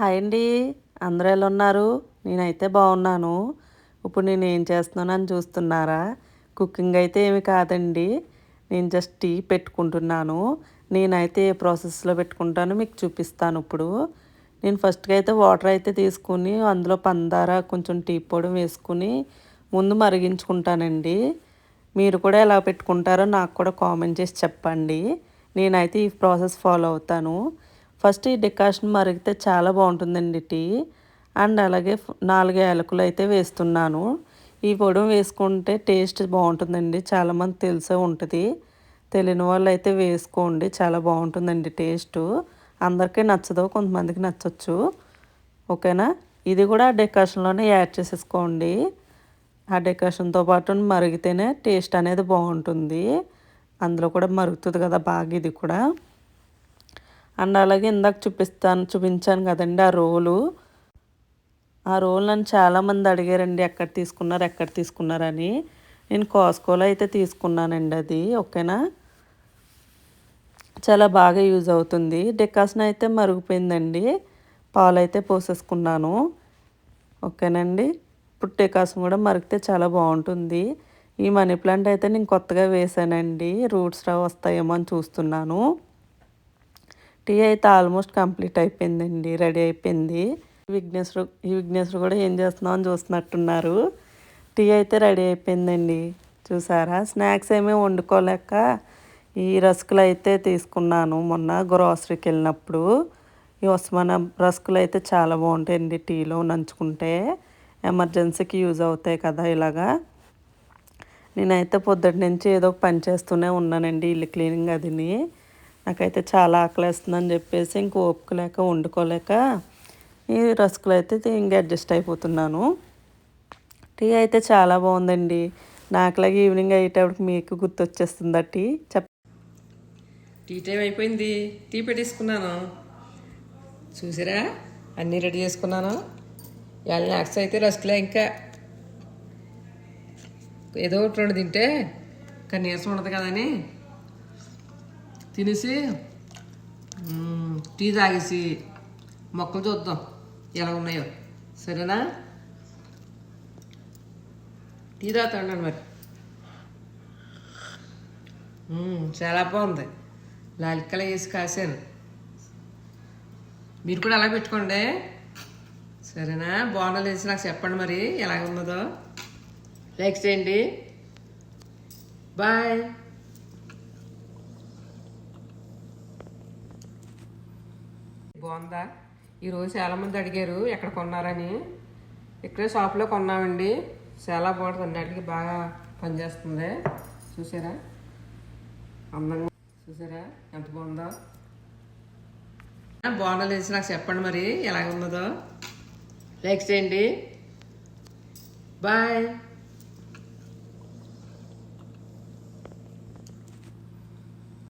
Hi అండి. అందరూ ఎలా ఉన్నారు? నేనైతే బాగున్నాను. ఇప్పుడు నేను ఏం చేస్తున్నానని చూస్తున్నారా? కుకింగ్ అయితే ఏమి కాదండి. నేను జస్ట్ టీ పెట్టుకుంటున్నాను. నేనైతే ఏ ప్రాసెస్లో పెట్టుకుంటానో మీకు చూపిస్తాను ఇప్పుడు. నేను ఫస్ట్గా అయితే వాటర్ అయితే తీసుకుని అందులో పందార కొంచెం టీ పొడి వేసుకుని ముందు మరిగించుకుంటానండి. మీరు కూడా ఎలా పెట్టుకుంటారో నాకు కూడా కామెంట్ చేసి చెప్పండి. నేనైతే ఈ ప్రాసెస్ ఫాలో అవుతాను. ఫస్ట్ ఈ డికాషన్ మరిగితే చాలా బాగుంటుందండి టీ. అండ్ అలాగే నాలుగు యాలకులు అయితే వేస్తున్నాను. ఈ పొడి వేసుకుంటే టేస్ట్ బాగుంటుందండి. చాలామంది తెలిసే ఉంటుంది. తెలియని వాళ్ళు అయితే వేసుకోండి. చాలా బాగుంటుందండి టేస్ట్. అందరికీ నచ్చదు కొంతమందికి నచ్చచ్చు. ఓకేనా? ఇది కూడా డెకరేషన్లోనే యాడ్ చేసేసుకోండి. ఆ డెకరేషన్తో పాటు మరిగితేనే టేస్ట్ అనేది బాగుంటుంది. అందులో కూడా మరుగుతుంది కదా బాగా ఇది కూడా. అండ్ అలాగే ఇందాక చూపిస్తాను చూపించాను కదండి ఆ రోలు. ఆ రోల్ నన్ను చాలామంది అడిగారండి ఎక్కడ తీసుకున్నారు ఎక్కడ తీసుకున్నారని. నేను కాస్కోలో అయితే తీసుకున్నానండి అది ఓకేనా? చాలా బాగా యూజ్ అవుతుంది. డెకాషన్ అయితే మరుగుపోయిందండి. పాలు అయితే పోసేసుకున్నాను. ఓకేనండి? ఇప్పుడు డెకాషన్ కూడా మరిగితే చాలా బాగుంటుంది. ఈ మనీ ప్లాంట్ అయితే నేను కొత్తగా వేసానండి. రూట్స్ రా వస్తాయేమో అని చూస్తున్నాను. టీ అయితే ఆల్మోస్ట్ కంప్లీట్ అయిపోయిందండి రెడీ అయిపోయింది. విఘ్నేశ్వరు ఈ విఘ్నేశ్వరు కూడా ఏం చేస్తున్నామని అని చూస్తున్నట్టున్నారు. టీ అయితే రెడీ అయిపోయిందండి చూసారా? స్నాక్స్ ఏమీ వండుకోలేక ఈ రస్కులు అయితే తీసుకున్నాను మొన్న గ్రోసరీకి వెళ్ళినప్పుడు. ఈ ఉస్మాన రస్కులు అయితే చాలా బాగుంటాయండి టీలో నంచుకుంటే. ఎమర్జెన్సీకి యూజ్ అవుతాయి కదా ఇలాగా. నేనైతే పొద్దుటి నుంచి ఏదో ఒక పని చేస్తూనే ఉన్నానండి ఇల్లు క్లీనింగ్ అదిని. నాకైతే చాలా ఆకలేస్తుందని చెప్పేసి ఇంక ఓపిక లేక వండుకోలేక ఈ రస్కులు అయితే ఇంక అడ్జస్ట్ అయిపోతున్నాను. టీ అయితే చాలా బాగుందండి. నాకులాగా ఈవినింగ్ అయ్యేటప్పటికి మీకు గుర్తొచ్చేస్తుందా టీ? చెప్ టీ టైం అయిపోయింది. టీ పెట్టేసుకున్నాను. చూసారా? అన్నీ రెడీ చేసుకున్నాను. ఇవాళ నాక్స్ అయితే రస్కులే ఇంకా. ఏదో ఒకటి రెండు తింటే ఇంకా నీరసం ఉండదు కదని తినేసి టీ తాగేసి మొక్కలు చూద్దాం ఎలా ఉన్నాయో. సరేనా? టీ తాగుతాను మరి. చాలా బాగుంది. లాలికల వేసి కాశాను. మీరు కూడా అలా పెట్టుకోండి. సరేనా? బోనాలు వేసి నాకు చెప్పండి మరి ఎలాగ ఉన్నదో లైక్ చేయండి. బాయ్. బాగుందా? ఈరోజు చాలామంది అడిగారు ఎక్కడ కొన్నారని? ఇక్కడే షాప్లో కొన్నామండి. చాలా బాగుంటుంది అన్నిటికీ బాగా పనిచేస్తుంది. చూసారా? అందంగా చూసారా? ఎంత బాగుందో? బోనాలు లేచి నాకు చెప్పండి మరి ఎలాగ ఉన్నదో లైక్ చేయండి. బాయ్.